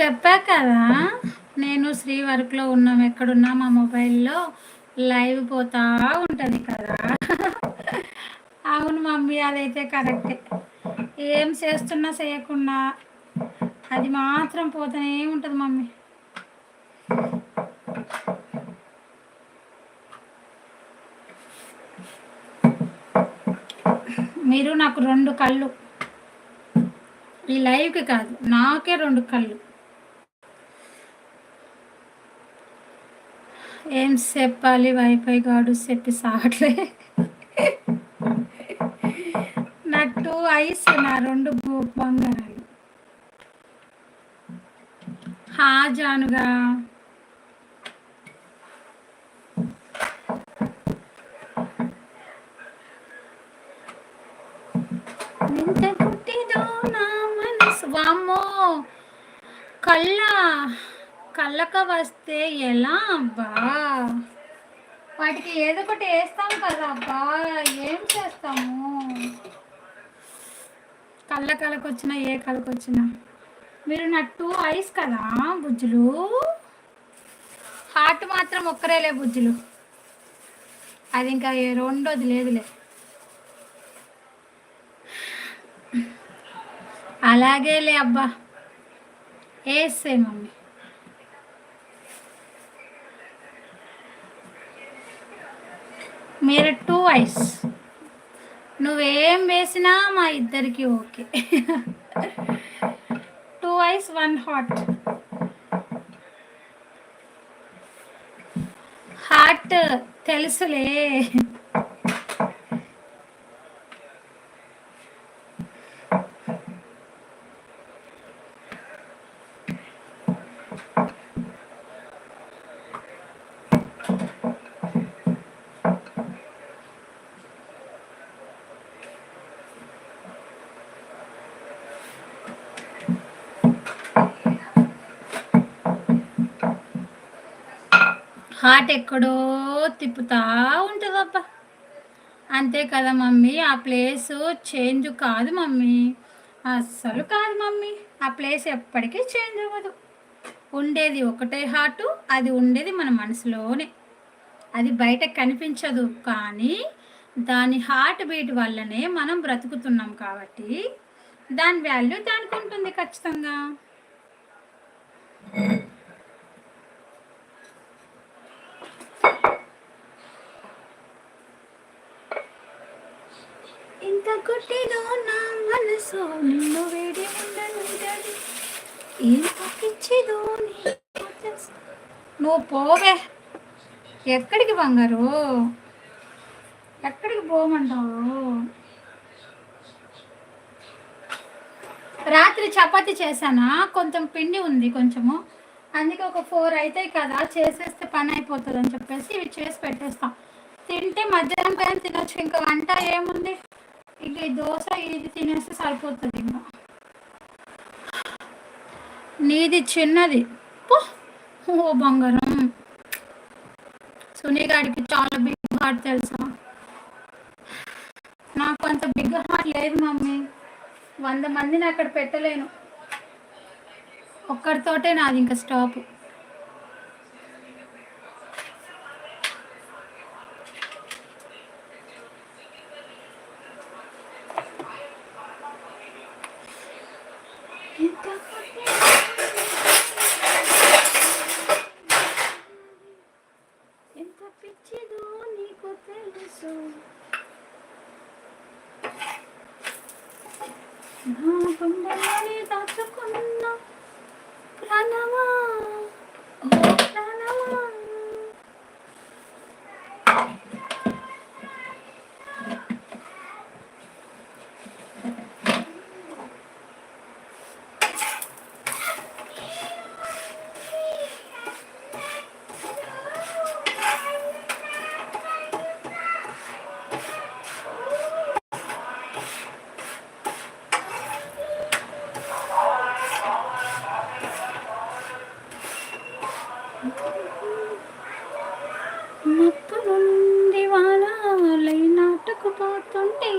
చెప్పా కదా నేను శ్రీ వర్క్లో ఉన్నాం ఎక్కడున్నా మా మొబైల్లో లైవ్ పోతా ఉంటుంది కదా. అవును మమ్మీ అదైతే కరెక్టే. ఏం చేస్తున్నా చేయకుండా అది మాత్రం పోతూనే ఉంటుంది మమ్మీ. మీరు నాకు రెండు కళ్ళు. ఈ లైవ్కి కాదు నాకే రెండు కళ్ళు. ఏం చెప్పాలి? వైఫై గాడు చెప్పి సాగట్లే నాకు టూ ఐస్ నా రెండు బంగారాలు. హా జానుగా. వామ్మో. కళ్ళ. కళ్ళక వస్తే ఎలా అబ్బా? వాటికి ఏదో ఒకటి వేస్తాం కదా అబ్బా ఏం చేస్తాము? కళ్ళ కళ్ళకు వచ్చినా ఏ కళ్ళకు వచ్చినా మీరు నట్టు ఐస్ కదా బుజ్జులు? హార్ట్ మాత్రం ఒక్కరేలే బుజ్జులు. అది ఇంకా రెండోది లేదులే. అలాగేలే అబ్బా. వేసే మమ్మీ. మీరు టూ ఐస్. నువ్వేం వేసినా మా ఇద్దరికి okay. Two ice one hot. Heart తెలుసులే. హార్ట్ ఎక్కడో తిప్పుతా ఉంటుందబ్బా. అంతే కదా మమ్మీ ఆ ప్లేస్ చేంజ్ కాదు మమ్మీ. అస్సలు కాదు మమ్మీ. ఆ ప్లేస్ ఎప్పటికీ చేంజ్ అవ్వదు. ఉండేది ఒకటే హార్టు అది ఉండేది మన మనసులోనే. అది బయట కనిపించదు కానీ దాని హార్ట్ బీట్ వల్లనే మనం బ్రతుకుతున్నాం కాబట్టి దాని వాల్యూ దానికి ఉంటుంది ఖచ్చితంగా. ఇంత కొట్టిలో నా మనసు నిన్ను వేడి ఉండనుంటది ఏం పిచ్చిదో నువ్వు పోవే. ఎక్కడికి బంగారు? ఎక్కడికి పోమంటావు? రాత్రి చపాతి చేశానా? కొంచెం పిండి ఉంది కొంచెము. అందుకే ఒక ఫోర్ అవుతాయి కదా చేసేస్తే పని అయిపోతుంది అని చెప్పేసి ఇవి చేసి పెట్టేస్తాం. తింటే మధ్యాహ్నం పైన తినొచ్చు ఇంకా వంట ఏముంది? ఇక ఈ దోశ ఇది తినేస్తే సరిపోతుంది ఇంకా. నీది చిన్నది. ఓ బంగారం. సునీగాడికి చాలా బిగ్ హార్ట్ తెలుసా? నాకు అంత బిగ్ హార్ట్ లేదు మమ్మీ. వంద మందిని అక్కడ పెట్టలేను. ఒక్కడితోటే నాది ఇంకా స్టాప్ ఎంత పిచ్చిదో నీకు తెలుసు. నా గుండెలోని మత్తు నుండి వాళ్ళ నాటుకుపోతుంటే